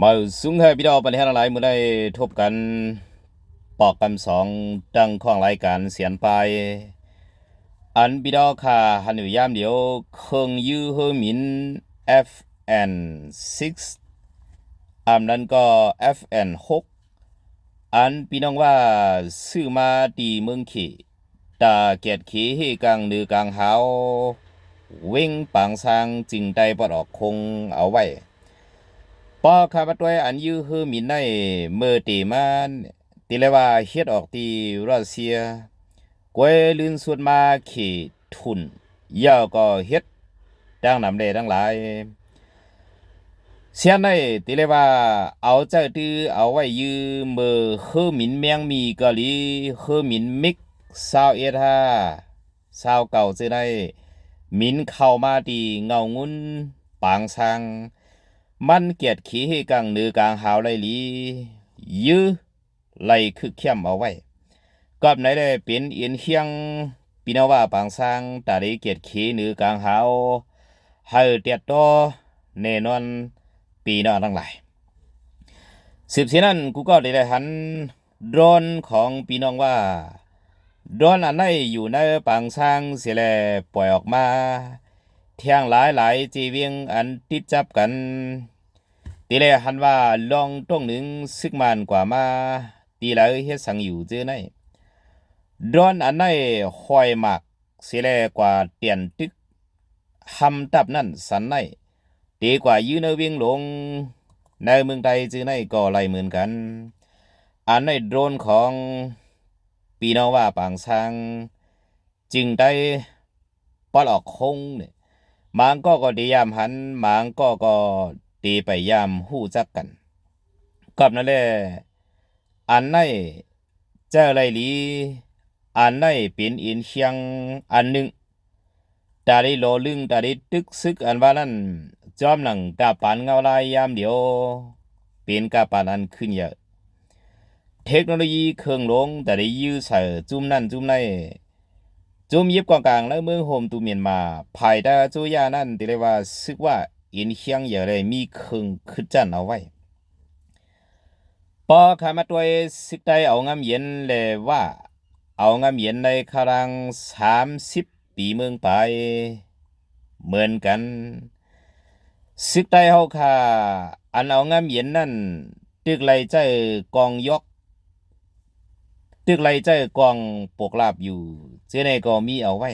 มาสูงให้พี่น้องปัญหาหลายเมื่อได้ทบกันปอกกันสองดังของรายการเสียนไป อันพี่น้องค่ะหันอยู่ยามเดียวเคงยื้อเฮอหมิน FN 6อันนั้นก็ FN 6อันพี่น้องว่าซื้อมาตีเมืองขีตาเกียร์ขีให้กลางนือกลางหาวเว่งปางสร้างจึงได้ปลดออกคงเอาไว้ ปอข้าพตัวอันยื้อฮือมินในเมื่อตีมันตีเลยว่าเฮ็ดออกตีรัสเซียกวยลืนสุดมาขี่ทุนยาวก็เฮ็ดดังนำเลยทั้งหลายเสียในตีเลยว่าเอาเจ้าตื้อเอาไว้ยื้อเมื่อฮือมินเมียงมีกะลีฮือมินมิกซาวเอทาซาวเก่าจะได้มินเข้ามาตีเงางุนปางสัง มันเกียดขี้ให้กังนือกลางหาวไลหลียื้อไล่คือเข้มเอาไว้กับไหนได้เป็นเอียนเฮียงปีนว่าปางสร้างตาได้เกียดขี้นือกลางหาวให้เตียดโตแน่นอนปีน้าทั้งหลายสิบสีนั้นกูก็ได้ได้หันโดรนของปีน้องว่าโดรนอันไหนอยู่ในปางสร้างเสียแลปล่อยออกมาเที่ยงหลายหลายจีเวียงอันติดจับกัน ตีเลยหันว่าลองต้องหนึ่งซึกมันกว่ามาตีเลยเฮ็ดสังอยู่เจอไหนดอนอันไหนหอยหมากเสียแลกว่าเตียนตึกหำตับนั่นสันไหนตีกว่ายืนเอเวียงหลงในเมืองไทยเจอไหนก็ไล่เหมือนกัน อันในโดรนของปีนอว่าปางช้าง จึงได้ปลออกคงเนี่ยมางก็ก็ดียามหันมางก็ก็ ดีไปยามหู้จักกันกับนั่นแหละอันไหนเจ้าไรหลีอันไหนเป็นอินเชียงอันหนึ่งตาได้โลลึงตาได้ตึกซึกอันว่านั้นจอมหนังกาปานเงาลายยามเดียวเป็นกาปานอันขึ้นเยอะเทคโนโลยีเครื่องลงแต่ได้ยื้อใส่จุ่มนั่นจุ่มในจุ่มยิบกองกลางและเมืองโฮมตูเมียนมาภายใต้จูยานั่นที่เรียกว่าซึกว่า อินเฮียงอย่าเลยมีเครื่องขึ้นจันเอาไว้ปอขามาตัวซึกได้เอางามเย็นเลยว่า เอางามเย็นในครังสามสิบปีเมืองไป เหมือนกันซึกได้เฮาค่ะ อันเอางามเย็นนั่น ตึกไหลใจกองยก ตึกไหลใจกองปกลาบอยู่เจ้ในก็มีเอาไว้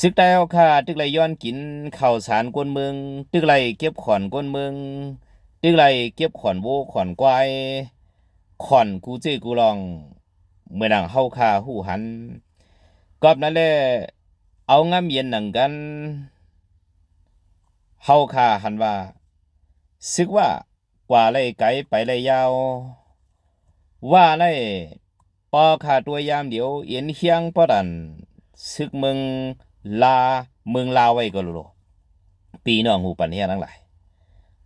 ซึกได้เอาค่าตึกไหลย้อนกินข้าวสารกวนเมือง ตึกไหลเก็บขอนกวนเมือง ตึกไหลเก็บขอนโวขอนควายขอนกูเจกูลอง เมื่อนังเฮาค่าหูหันกอบนั่นแหละเอางาเย็นหนังกันเฮาค่าหันว่าซึกว่ากว่าเลยไกลไปเลยยาว ว่าในปอขาตัวยามเดียวเอียนเฮียงปอดันซึกเมือง ลาเมืองลาวไว้ก็รู้โลปีน้องหูปันเฮียทั้งหลาย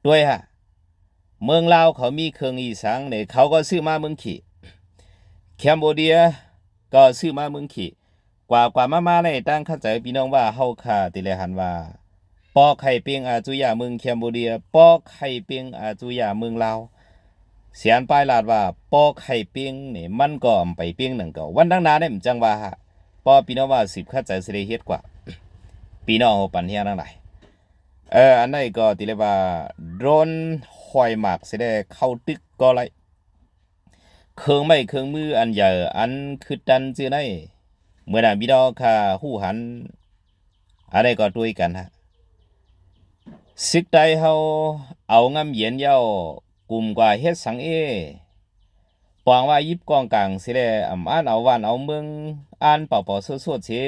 ด้วยฮะเมืองลาวเขามีเครื่องอีสังเนี่ยเขาก็ซื้อมาเมืองขี่แคมโบเดียก็ซื้อมาเมืองขี่กว่ากว่ามามาในตั้งเข้าใจพี่น้องว่าเฮาคาติเลหันว่าปอไข่เปียงอาจุยาเมืองแคมโบเดียปอไข่เปียงอาจุยาเมืองลาวเสียนปลายลาดว่าปอไข่เปียงเนี่ยมันก็ไปเปียงหนึ่งก็วันดังนาเนี่ยมันจังว่าฮะปอพี่น้องว่าสิบเข้าใจสิได้เฮ็ดกว่า พี่น้องปันเฮียนั่งไหนเอออันนั้นก็ติเลยว่าโดนหอยหมากสิได้เข้าตึกก็ไรเครื่องไม้เครื่องมืออันใหญ่อันคือดันจือไดเมื่อนั้นพี่น้องค่ะหู้หันอะไรก็ด้วยกันฮะซึกใดเฮาเอางำเย็นเย้ากลุ่มกว่าเฮ็ดสังเอปองว่ายิบกองกลางสิแลอำอ่านเอาวันเอาเมืองอ่านเป่าๆสดๆสิ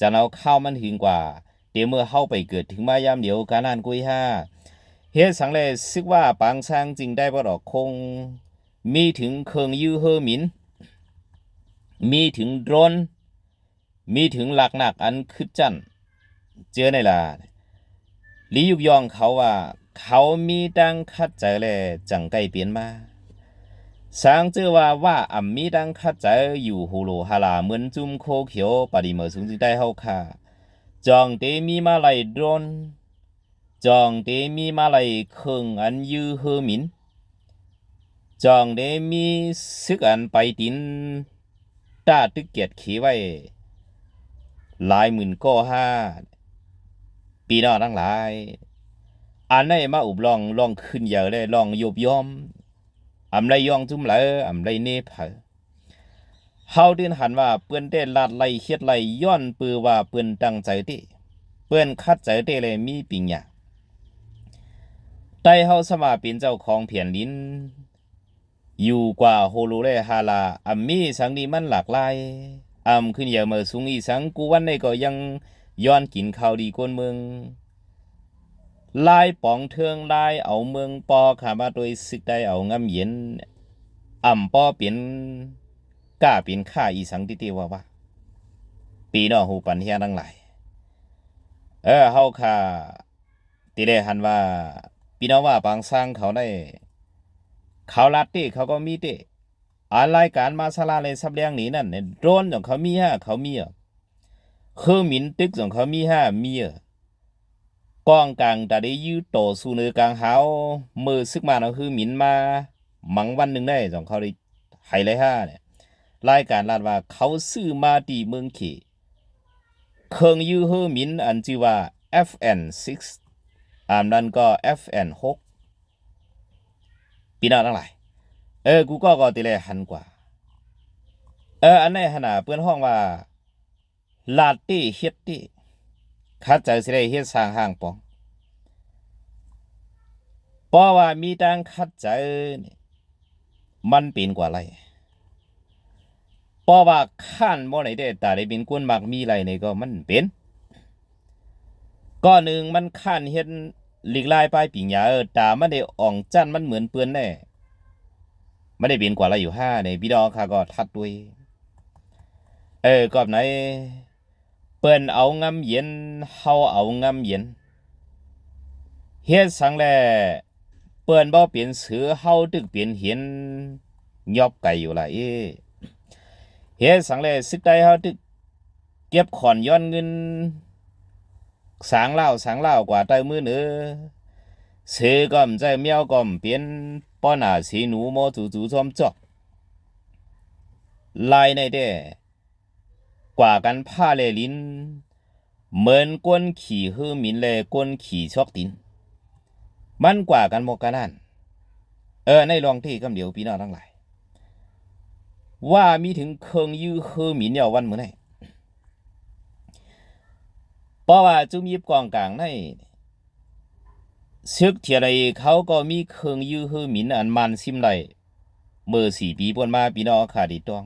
จะเอาข้าวมันถึงกว่าเดี๋ยวเมื่อเฮาไปเกิดถึงมายามเดียวการอ่านกุยห้าเฮ็ดสังแลซึกว่าปางช้างจริงได้บ่ดอกคง มีถึงเครื่องยื้อเฮอหมิน มีถึงโดรนมีถึงหลักหนักอันคึดจันเจอในล่ะลียุกยองเขาว่า เขามีดังคัดใจแลจังไก่เปลี่ยนมา สางเจอว่าว่าอ่ำมีดังคัดใจอยู่ฮูโลฮาลาเหมือนจุ่มโคเขียวปาดิเมอสูงจิได้เฮาค่ะจองเตมีมาไหลโดนจองเดมีมาไหลเครื่องอันยื้อเฮมินจองเดมีซึกอันไปตินตาตึกเกียดขีไว้ หลายหมื่นก็ห้าปีนอทั้งหลาย อันไหนมาอุบลองลองขึ้นเยอะเลยลองยบยอม อำไรยองจุ่มเหลออำไรเนเพอเฮาดินหันว่าเปิ้นได้ลาดไลเฮ็ดไลย้อนปือว่าเปิ้นตั้งใจเด้เปิ้นคัดใจเด้เลยมีปิญญาได้เฮาสมาเป็นเจ้าของเพียนดินอยู่กว่าโฮโลเลฮาลาอัมมีสังนี้มันหลากหลายอัมขึ้นเยอะเมื่อสูงอีสังกูวันในก็ยังย้อนกินข้าวดีกวนเมือง ลายปองเทืองลายเอาเมืองปอขามาโดยสึกได้เอางำเย็นอ่ำปอเปลี่ยนกล้าเปลี่ยนข้าอีสังติติว่าว่าปีนอหูปันเฮียทั้งหลายเออเฮาค่ะติได้หันว่าพี่น้องว่าบางสร้างเขาได้เขาลัดติเขาก็มีติอานรายการมาสลาเลยสับเลียงนี้นั่นเนี่ยโดรนของเขามีฮะเขามีอะคือหมินตึกของเขามีฮะมีอะกองกลางแต่ได้ยืดโตสู่เอกลางหาวมือซึ กมางแต่ได้ยืดโตสู่เอกลางเท้ามือซึ่งมาเราคือหมินมาหมังวันหนึ่งได้สองเขาได้ไฮไลท์ห้าเนี่ยรายการลาดว่าเขาซื้อมาตีเมืองเขเครื่องยื้อเฮอหมินอันชื่อว่า FN6 อ่านนั้นก็ FN6 ปีน้าทั้งหลายเออกูก็ก็ตีเลยหันกว่า เอออันไหนขนาดเพื่อนห้องว่าลาดตี้เฮ็ดตี้ คัดใจสิได้เฮ็ดสร้างห้างปองเพราะว่ามีทางคัดใจนี่มันเป็นกว่าไรเพราะว่าข้านบ่ไหนได้แต่ได้เป็นกวนมักมีไรนี่ก็มันเป็นก็หนึ่งมันข้านเฮ็ดหลีกลายปลายปิงยาเออตามันได้อ่องจันมันเหมือนเปื้อนแน่ไม่ได้เป็นกว่าไรอยู่ห้าในพี่ดอกค่ะก็ทัดด้วย เออก็ไหน เปิ้นเอางำเย็น เฮาเอางำเย็นเฮ็ดสังแลเปิ้นบ่เปลี่ยนเสือเฮาตึกเปลี่ยนเห็นยอบไก่อยู่ล่ะเอ้เฮ็ดสังแลซึกได้เฮาตึกเก็บขอนย้อนเงินสางเล่าสางเล่ากว่าใต้มือเนื้อเสือก็มใจเมียวก็มเปลี่ยนป้อหน้าสีหนูโมจู่จู่จอมจอกลายในเด้กว่ากันผ้าเลลิน มือนกวนขี่ฮือหมินเลกวนขี่ชอกตินมันกว่ากันหมกกันนั่นเออในลองที่กำเดียวพี่น้องทั้งหลาย ว่ามีถึงเครื่องยื้อฮือหมินเยาวันเมื้อไหนเพราะว่าจุมยิบกองกลางในซึกเทียไรเขาก็มีเครื่องยื้อฮือหมินอันมันซิมไรเมื่อสี่ปีปวนมาพี่น้องขาดิตอง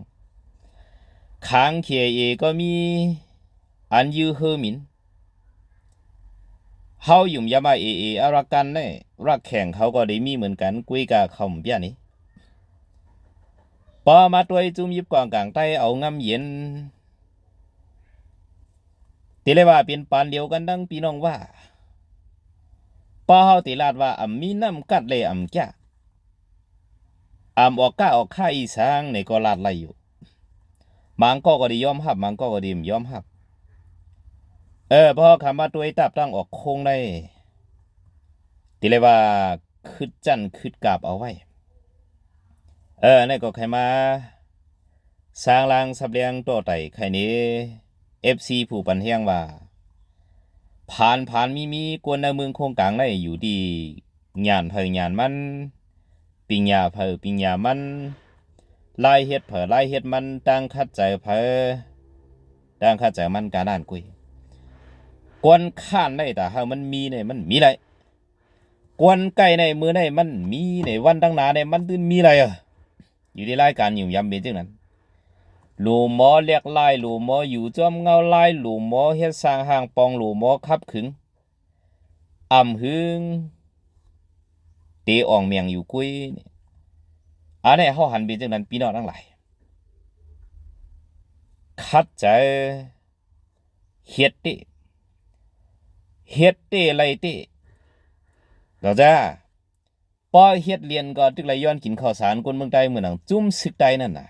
ค้างเคียเอก็มี อันยือเฮมินเฮายุ่มยามาเอเออารักกันเนี่ยรักแข่งเขาก็ได้มีเหมือนกันกุยกาคำเปียนี้พอมาตัวจุ่มยิบกองกลางใต้เอางำเย็นติเลยว่าเป็นปานเดียวกันดังพี่น้องว่าพอเฮาติลาดว่าอ่ำมีน้ำกัดเลยอ่ำจ้าอ่ำออกก้าออกข้าอีสางในก็ลาดไล่อยู่บางก็ก็ไดียอมหับบางก็ก็ดีมยอมหับ เออพอคำว่าตัวไอ้ตับตั้งออกโคงได้ติเลยว่าคืดจันคืดกาบเอาไว้ เออนี่ก็ใครมา สร้างรางสับเลียงตัวไต่ใครนี้ FC ผู้ปันเฮียงว่า ผ่านผ่านมีมีกวนในเมืองโคงกลางได้อยู่ดีงานเผยงานมัน ปิญญาเผยปิญญามันลายเฮ็ดเผอลายเฮ็ดมันตั้งคัดใจเผอตั้งคัดใจมันการอ่านกุย กวนข้านได้แต่หามันมีเนี่ยมันมีไรกวนไก่ในมือในมันมีในวันตั้งนาในมันตื่นมีอะไรอะอยู่ในรายการอยู่ยำเป็นจังนั้นหลูหมอเรียกลายหลูหมออยู่จอมเงาลายหลูหมอเฮ็ดสร้างห้างปองหลูหมอขับขึงอ่ำหึงเตอ่องเมียงอยู่กุ้ยอันนี้เขาหันไปจังนั้นพี่น้องทั้งหลายคัดใจเฮ็ดติ เฮ็ดเติไรเติเราจะปอเฮ็ดเรียนก็ตึกไรย้อนกินข้าวสารคนเมืองใต้เมืองหนังจุ่มซึกใต้นั่นน่ะ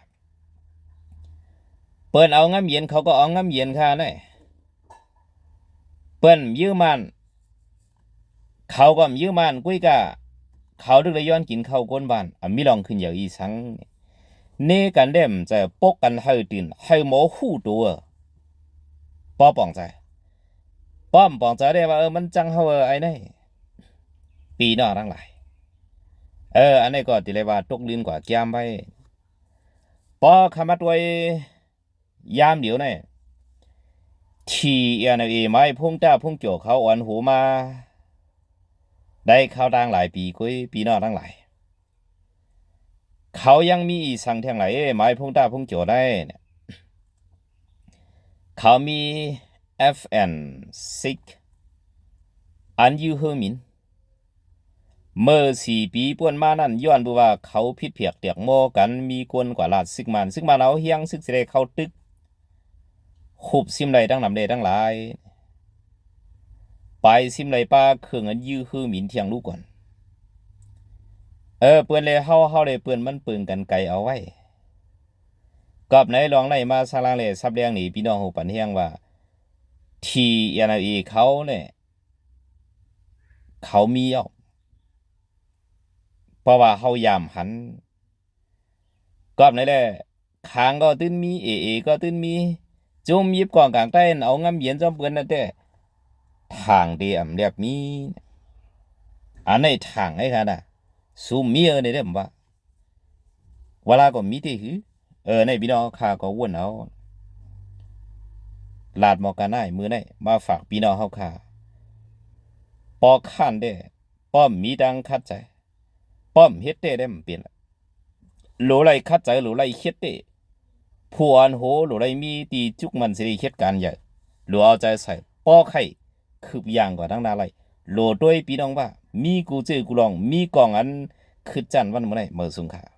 เปิ้นเอาง้ำเย็นเขาก็เอาง้ำเย็นค่าได้เปิ้นยื้อมันเขาก็ยืมมันกุ้ยกะเขาดึกเลยย้อนกินข้าวก้นบ้านอะมีลองขึ้นอย่างอีสังเนกันเดมจะปกกันให้ตื่นให้หมอหูตัวป้อปองใจ ป้อมปองใจได้ว่าเออมันจังเฮาเออไอ้นี่ปีนอทั้งหลายเออ อันนี้ก็ติเลยว่าตกลืนกว่าแก้มไปปอคำมาตัวยยามเดียวเนี่ยทีเอ็นเอไม้พุ่งจ้าพุ่งโจเขาอ่อนหูมา ได้เข้าดังหลายปีกุยปีนอทั้งหลายเขายังมีอีสังเทียงไหลไม้พุ่งตาพุ่งโจได้เนี่ยเขามี FN 6 อันยูเฮอมิน เมื่อสี่ปีป่วนมานั่นย้อนดูว่าเขาผิดเพียกเตียกโมกันมีกวนกว่าลาดซึกมันซึกมันเอาเฮียงซึกสิได้เข้าตึกขุบซิมใดตั้งนำใดตั้งหลาย ไปซิมใดป้าเครื่องอันยื้อคือหมินเทียงลูกก่อน เออเปื้อนเลยเฮาเฮาเลยเปื้อนมันปืนกันไกลเอาไว้กอบไหนลองไหนมาสลางเลยซับแดงหนีพี่น้องหูปันเฮียงว่า ทีเอ็นเอเขาเนี่ยเขามีเอาเพราะว่าเฮายามหันกอบไหนแหละคางก็ตื้นมีเอเอก็ตื้นมีจุ่มยิบก่องกลางใต้เอางำเย็นจอมเปื้อนนั่นแต่ทางเดียมเรียบมีอันในทางไอ้ค่ะน่ะสูมีเออในเด้มว่าเวลาก็มีที่หือเออในพี่น้องข้าก็วนเอา ลาดมอกกันได้มือในมาฝากพี่น้องเฮาค่ะปอขันเด้ป้อมมีดังคัดใจ ป้อมเฮ็ดเต้ได้มันเปลี่ยนหลไรคัดใจหลไรเฮ็ดเต้ผู้อันโหหลไรมีตีจุกมันสิได้เฮ็ดการใหญ่หลเอาใจใส่ป้อไข่คืบอย่างกว่าทั้งนาไรหลด้วยพี่น้องว่า มีกูเจอกูลอง มีกองอันคือจันวันเมื่อไหร่เมื่อสุงค่ะ